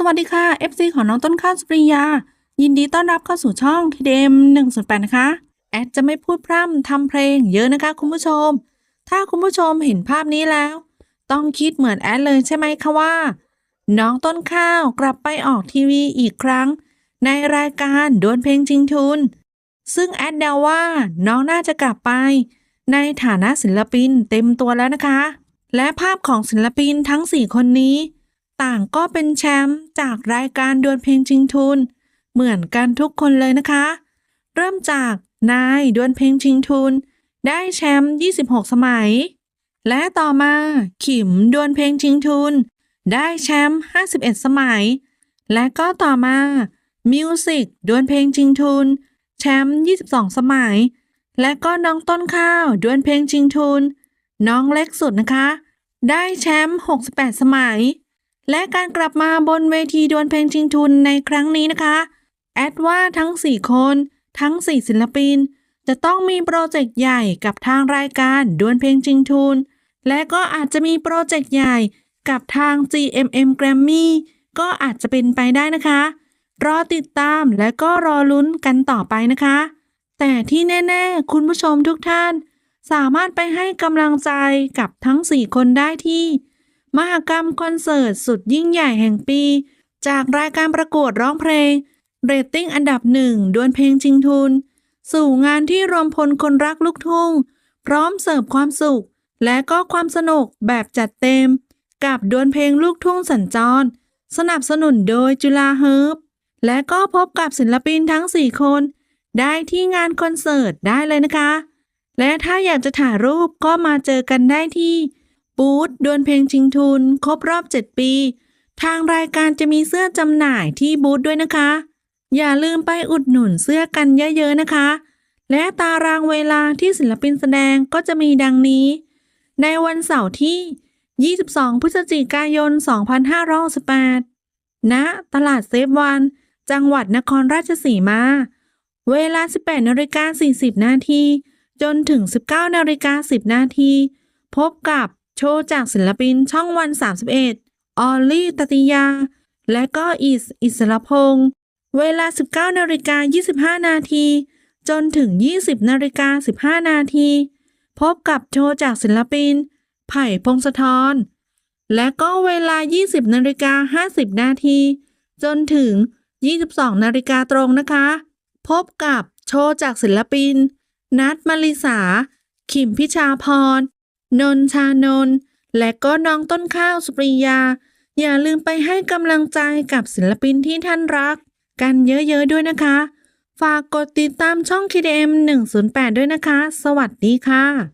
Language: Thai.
สวัสดีค่ะ FC ของน้องต้นข้าวสุปริยา ยินดีต้อนรับเข้าสู่ช่องทีเดม108 นะคะ แอดจะไม่พูดพร่ำทำเพลงเยอะนะคะคุณผู้ชม ถ้าคุณผู้ชมเห็นภาพนี้แล้ว ต้องคิดเหมือนแอดเลยใช่ไหมคะว่า น้องต้นข้าวกลับไปออกทีวีอีกครั้ง ในรายการดวลเพลงชิงทุน ซึ่งแอดเดาว่าน้องน่าจะกลับไป ในฐานะศิลปินเต็มตัวแล้วนะคะ และภาพของศิลปินทั้ง 4 คนนี้ ต่างก็เป็นแชมป์จากรายการดวลเพลงชิงทุน เหมือนกันทุกคนเลยนะคะ เริ่มจากนายดวลเพลงชิงทุน ได้แชมป์ 26 สมัย และต่อมาขิมดวลเพลงชิงทุน ได้แชมป์ 51 สมัย และก็ต่อมามิวสิกดวลเพลงชิงทุน แชมป์ 22 สมัย และก็น้องต้นข้าวดวลเพลงชิงทุน น้องเล็กสุดนะคะ ได้แชมป์ 68 สมัย และการกลับมาบนเวทีดวลเพลงชิงทุนในครั้งนี้นะคะ แอดว่าทั้ง 4 คน ทั้ง 4 ศิลปิน จะต้องมีโปรเจกต์ใหญ่กับทางรายการดวลเพลงชิงทุน และก็อาจจะมีโปรเจกต์ใหญ่กับทาง GMM Grammy ก็อาจจะเป็นไปได้นะคะ รอติดตามและก็รอลุ้นกันต่อไปนะคะ แต่ที่แน่ ๆ คุณผู้ชมทุกท่าน สามารถไปให้กำลังใจกับทั้ง 4 คนได้ที่ มหกรรมคอนเสิร์ตสุดยิ่งใหญ่แห่งปี จากรายการประกวดร้องเพลง เรตติ้งอันดับหนึ่งดวลเพลงชิงทุน สู่งานที่รวมพลคนรักลูกทุ่ง พร้อมเสิร์ฟความสุข และก็ความสนุกแบบจัดเต็ม กับดวลเพลงลูกทุ่งสัญจร สนับสนุนโดยจุฬาเฮิร์บและก็พบกับศิลปินทั้ง 4 คน ได้ที่งานคอนเสิร์ตได้เลยนะคะ และถ้าอยากจะถ่ายรูปก็มาเจอกันได้ที่ บูธดวลเพลงชิงทุน ครบรอบ 7 ปี ทางรายการจะมีเสื้อจำหน่ายที่บูธด้วยนะคะ อย่าลืมไปอุดหนุนเสื้อกันเยอะๆนะคะ และตารางเวลาที่ศิลปินแสดงก็จะมีดังนี้ ในวันเสาร์ที่ 22 พฤศจิกายน 2568ณตลาดเซฟวัน จังหวัดนครราชสีมา เวลา 18นาฬิกา40 นาทีจนถึง 19นาฬิกา10 นาทีพบกับ โชว์จากศิลปินช่องวัน 31 ออลลี่ตติยา และก็อิสอิสรพงษ์เวลา 19นาฬิกา25 นาที จนถึง 20นาฬิกา15 นาที พบกับโชว์จากศิลปิน ไผ่พงศธร และก็เวลา 20นาฬิกา50 นาที จนถึง 22นาฬิกาตรงนะคะ พบกับโชว์จากศิลปิน นัทมาริสา ขิมพิชาพร นนชานนท์และก็น้องต้นข้าวสุปริยา อย่าลืมไปให้กำลังใจกับศิลปินที่ท่านรัก กันเยอะๆด้วยนะคะ ฝากกดติดตามช่อง KDM 108 ด้วยนะคะ สวัสดีค่ะ